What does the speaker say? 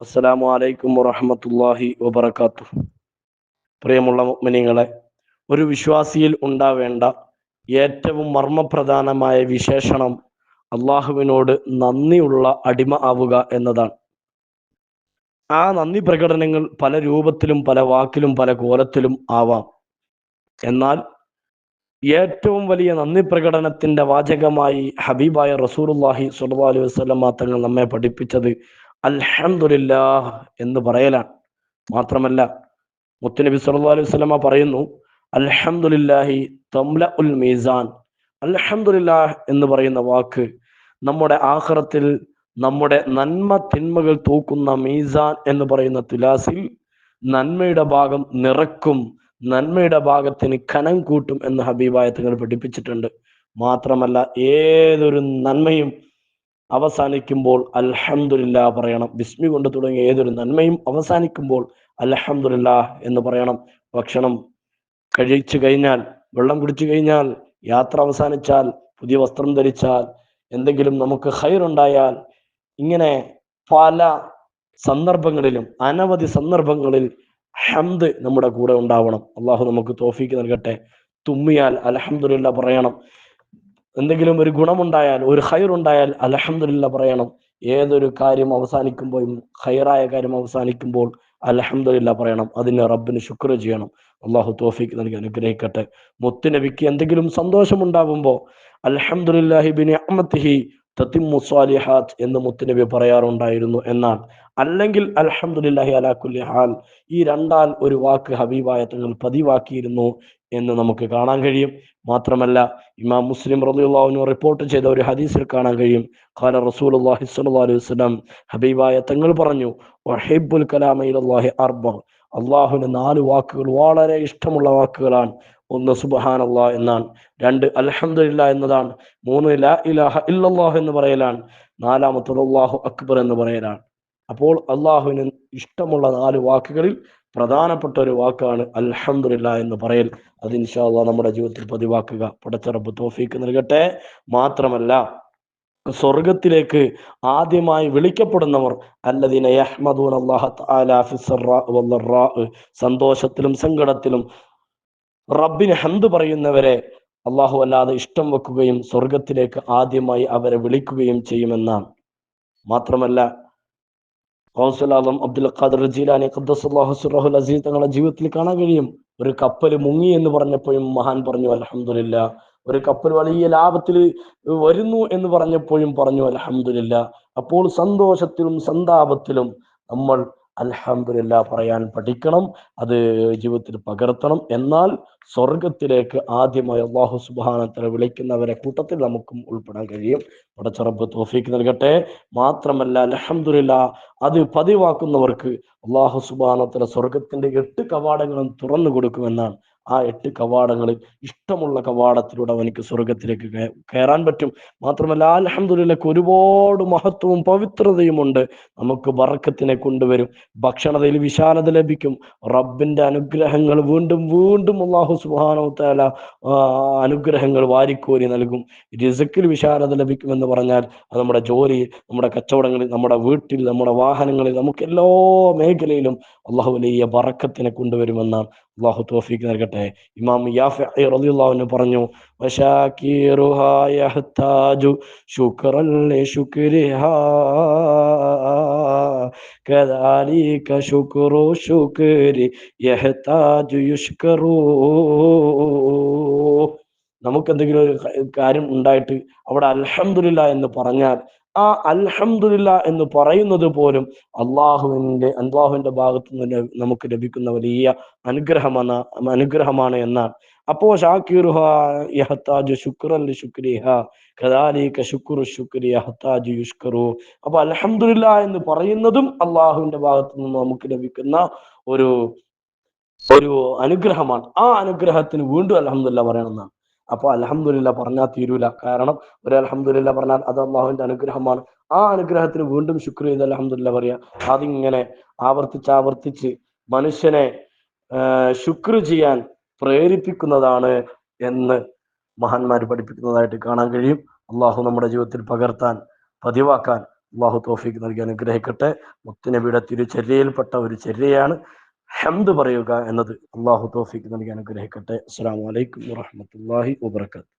അസ്സലാമു അലൈക്കും വറഹമത്തല്ലാഹി വബർക്കാത്തു പ്രിയമുള്ള മുഅ്മിനീങ്ങളെ ഒരു വിശ്വാസിയിൽ ഉണ്ടാവേണ്ട ഏറ്റവും മർമ്മപ്രധാനമായ വിശേഷണം അള്ളാഹുവിനോട് നന്ദിയുള്ള അടിമ ആവുക എന്നതാണ്. ആ നന്ദി പ്രകടനങ്ങൾ പല രൂപത്തിലും പല വാക്കിലും പല കോലത്തിലും ആവാം. എന്നാൽ ഏറ്റവും വലിയ നന്ദി പ്രകടനത്തിന്റെ വാചകമായി ഹബീബായ റസൂലുള്ളാഹി സ്വല്ലല്ലാഹു അലൈഹി വസല്ലമ തങ്ങൾ നമ്മെ പഠിപ്പിച്ചത് അൽഹംദുലില്ലാ എന്ന് പറയലാണ്. മാത്രമല്ല മുത്തുനബി സല്ലു അലൈഹി വസല്ലമ പറയുന്നു അൽഹംദുലില്ലാഹി തംല ഉൽ മീസാൻ. അൽഹംദുലില്ലാ എന്ന് പറയുന്ന വാക്ക് നമ്മുടെ ആഹ്റത്തിൽ നമ്മുടെ നന്മ തിന്മകൾ തൂക്കുന്ന മീസാൻ എന്ന് പറയുന്ന തുലാസിൽ നന്മയുടെ ഭാഗം നിറക്കും നന്മയുടെ ഭാഗത്തിന് കനം കൂട്ടും എന്ന് ഹബീബായ തങ്ങൾ പഠിപ്പിച്ചിട്ടുണ്ട്. മാത്രമല്ല ഏതൊരു നന്മയും അവസാനിക്കുമ്പോൾ അൽഹംദുലില്ലാ പറയണം. ബിസ്മി കൊണ്ട് തുടങ്ങിയ ഏതൊരു നന്മയും അവസാനിക്കുമ്പോൾ അൽഹംദുലില്ലാ എന്ന് പറയണം. ഭക്ഷണം കഴിച്ചു കഴിഞ്ഞാൽ വെള്ളം കുടിച്ചു കഴിഞ്ഞാൽ യാത്ര അവസാനിച്ചാൽ പുതിയ വസ്ത്രം ധരിച്ചാൽ എന്തെങ്കിലും നമുക്ക് ഹൈറുണ്ടായാൽ ഇങ്ങനെ പല സന്ദർഭങ്ങളിലും അനവധി സന്ദർഭങ്ങളിൽ ഹംദ് നമ്മുടെ കൂടെ ഉണ്ടാവണം. അള്ളാഹു നമുക്ക് തോഫീക്ക് നൽകട്ടെ. തുമ്മിയാൽ അലഹമുല്ല പറയണം. എന്തെങ്കിലും ഒരു ഗുണമുണ്ടായാൽ ഒരു ഹൈറുണ്ടായാൽ അലഹമില്ല പറയണം. ഏതൊരു കാര്യം അവസാനിക്കുമ്പോഴും ഹൈറായ കാര്യം അവസാനിക്കുമ്പോൾ അലഹമില്ല പറയണം. അതിന് റബ്ബിന് ശുക്ർ ചെയ്യണം. അള്ളാഹു തോഫിക്ക് നൽകി അനുഗ്രഹിക്കട്ടെ. മുത്തുനബിക്ക് എന്തെങ്കിലും സന്തോഷമുണ്ടാകുമ്പോൾ അലഹമുല്ലാഹിബിന് അമ്മത്തിഹി തത്തിമു സ്വാലിഹാത്ത് എന്ന് മുത്തുനബി പറയാറുണ്ടായിരുന്നു. എന്നാൽ അല്ലെങ്കിൽ അൽഹംദുലില്ലാഹി അലാ കുല്ലി ഹാൽ ഈ രണ്ടാൽ ഒരു വാക്ക് ഹബീബായ തങ്ങൾ പതിവാക്കിയിരുന്നു. എന്ന് നമുക്ക് കാണാൻ കഴിയും. മാത്രമല്ല ഇമാം മുസ്ലിം റളിയല്ലാഹു റിപ്പോർട്ട് ചെയ്ത ഒരു ഹദീസിൽ കാണാൻ കഴിയും. ഖാല റസൂലുള്ളാഹി സ്വല്ലല്ലാഹു അലൈഹി വസല്ലം ഹബീബായ തങ്ങൾ പറഞ്ഞു വഹീബുൽ കലാമ ഇലല്ലാഹി അർബ. അള്ളാഹുവിന് നാല് വാക്കുകൾ വളരെ ഇഷ്ടമുള്ള വാക്കുകളാണ്. ഒന്ന് സുബഹാനല്ലാ എന്നാണ്. രണ്ട് അൽഹംദുലില്ലാ എന്നതാണ്. മൂന്ന് ലാ ഇലാഹ ഇല്ലല്ലാഹ് എന്ന് പറയലാണ്. നാലാമത്തത് അള്ളാഹു അക്ബർ എന്ന് പറയലാണ്. അപ്പോൾ അള്ളാഹുവിന് ഇഷ്ടമുള്ള നാല് വാക്കുകളിൽ പ്രധാനപ്പെട്ട ഒരു വാക്കാണ് അൽഹംദുലില്ലാ എന്ന് പറയൽ. അത് ഇൻഷാല്ല നമ്മുടെ ജീവിതത്തിൽ പതിവാക്കുക. പടച്ചറബ് തോഫീക്ക് നൽകട്ടെ. മാത്രമല്ല സ്വർഗത്തിലേക്ക് ആദ്യമായി വിളിക്കപ്പെടുന്നവർ അള്ളാഹ് സന്തോഷത്തിലും സങ്കടത്തിലും റബ്ബിന് ഹന്ത് പറയുന്നവരെ അള്ളാഹു അല്ലാതെ ഇഷ്ടം വെക്കുകയും സ്വർഗത്തിലേക്ക് ആദ്യമായി അവരെ വിളിക്കുകയും ചെയ്യുമെന്നാണ്. മാത്രമല്ല കൗസലാദം അബ്ദുൽ ഖാദർ ജീലാനി ഖദ്ദസുല്ലാഹുസുറഹുൽ അസീസ് തങ്ങളുടെ ജീവിതത്തിൽ കാണാൻ കഴിയും. ഒരു കപ്പൽ മുങ്ങി എന്ന് പറഞ്ഞപ്പോഴും മഹാൻ പറഞ്ഞു അലഹമുല്ല ഒരു കപ്പൽ വലിയ ലാഭത്തിൽ വരുന്നു എന്ന് പറഞ്ഞപ്പോഴും പറഞ്ഞു അലഹമുല്ല അപ്പോൾ സന്തോഷത്തിലും സന്താപത്തിലും നമ്മൾ അൽഹംദുലില്ല പറയാൻ പഠിക്കണം അത് ജീവിതത്തിൽ പകർത്തണം. എന്നാൽ സ്വർഗത്തിലേക്ക് ആദ്യമായി അള്ളാഹു സുബാനത്തിനെ വിളിക്കുന്നവരെ കൂട്ടത്തിൽ നമുക്കും ഉൾപ്പെടാൻ കഴിയും. പടച്ചറബ് തോഫീക്ക് നൽകട്ടെ. മാത്രമല്ല അലഹമില്ല അത് പതിവാക്കുന്നവർക്ക് അള്ളാഹു സുബാനത്തിലെ സ്വർഗത്തിന്റെ എട്ട് കവാടങ്ങളും തുറന്നു കൊടുക്കുമെന്നാണ് ആ എട്ട് കവാടങ്ങളിൽ ഇഷ്ടമുള്ള കവാടത്തിലൂടെ അവനിക്ക് സ്വർഗത്തിലേക്ക് കയറാൻ പറ്റും. മാത്രമല്ല അലഹമുല്ലക്ക് ഒരുപാട് മഹത്വവും പവിത്രതയുമുണ്ട് നമുക്ക് വറക്കത്തിനെ കൊണ്ടുവരും. ഭക്ഷണതയിൽ വിശാലത ലഭിക്കും. റബ്ബിന്റെ അനുഗ്രഹങ്ങൾ വീണ്ടും വീണ്ടും അള്ളാഹു സുബാനോത്താല അനുഗ്രഹങ്ങൾ വാരിക്കോരി നൽകും. രസക്കിൽ വിശാലത ലഭിക്കുമെന്ന് പറഞ്ഞാൽ അത് നമ്മുടെ ജോലി നമ്മുടെ കച്ചവടങ്ങളിൽ നമ്മുടെ വീട്ടിൽ നമ്മുടെ വാഹനങ്ങളിൽ നമുക്ക് എല്ലാ മേഖലയിലും അള്ളാഹു വലിയ വറക്കത്തിനെ കൊണ്ടുവരുമെന്നാണ് അള്ളാഹു തോഫീക്ക് നൽകട്ടെ. ഇമാം യാഫി പറഞ്ഞു വശാകിറുഹാ യഹ്താജു ശുക്റു ശുക്രി യഹ്താജു യുഷ്കറു നമുക്ക് എന്തെങ്കിലും ഒരു കാര്യം ഉണ്ടായിട്ട് അവിടെ അൽഹംദുലില്ല എന്ന് പറഞ്ഞാൽ ആ അൽഹംദുലില്ല എന്ന് പറയുന്നത് പോലും അള്ളാഹുവിന്റെ അള്ളാഹുവിന്റെ ഭാഗത്തു നിന്ന് നമുക്ക് ലഭിക്കുന്ന വലിയ അനുഗ്രഹമാണ് അനുഗ്രഹമാണ് എന്നാണ്. അപ്പോ ഷാക്കിറുഹാജു ശുക്രൻ ശുക്രിഹ ഖദാലിക അപ്പൊ അൽഹംദുലില്ല എന്ന് പറയുന്നതും അള്ളാഹുവിന്റെ ഭാഗത്തു നിന്ന് നമുക്ക് ലഭിക്കുന്ന ഒരു ഒരു അനുഗ്രഹമാണ്. ആ അനുഗ്രഹത്തിന് വീണ്ടും അലഹമില്ല പറയണമെന്നാണ് അപ്പൊ അലഹമുല്ല പറഞ്ഞാൽ തീരൂല. കാരണം ഒരു അലഹമുല്ല പറഞ്ഞാൽ അത് അള്ളാഹുവിന്റെ അനുഗ്രഹമാണ്. ആ അനുഗ്രഹത്തിന് വീണ്ടും ശുക്ർ ചെയ്ത് അലഹമുല്ല പറയാ. അതിങ്ങനെ ആവർത്തിച്ച് ആവർത്തിച്ച് മനുഷ്യനെ ശുക്ർ ചെയ്യാൻ പ്രേരിപ്പിക്കുന്നതാണ് എന്ന് മഹാന്മാർ പഠിപ്പിക്കുന്നതായിട്ട് കാണാൻ കഴിയും. അള്ളാഹു നമ്മുടെ ജീവിതത്തിൽ പകർത്താൻ പതിവാക്കാൻ അള്ളാഹു തോഫിക്ക് നൽകി അനുഗ്രഹിക്കട്ടെ. മുത്തുനബിയുടെ തിരുചര്യയിൽപ്പെട്ട ഒരു ചര്യയാണ്. ഹംദ് പറയുക എന്നത് അള്ളാഹു തോഫിക്ക് നൽകി അനുഗ്രഹിക്കട്ടെ. അസ്സാം വലൈക്കും വാഹമത്തല്ലാഹി വാബർക്കാത്തു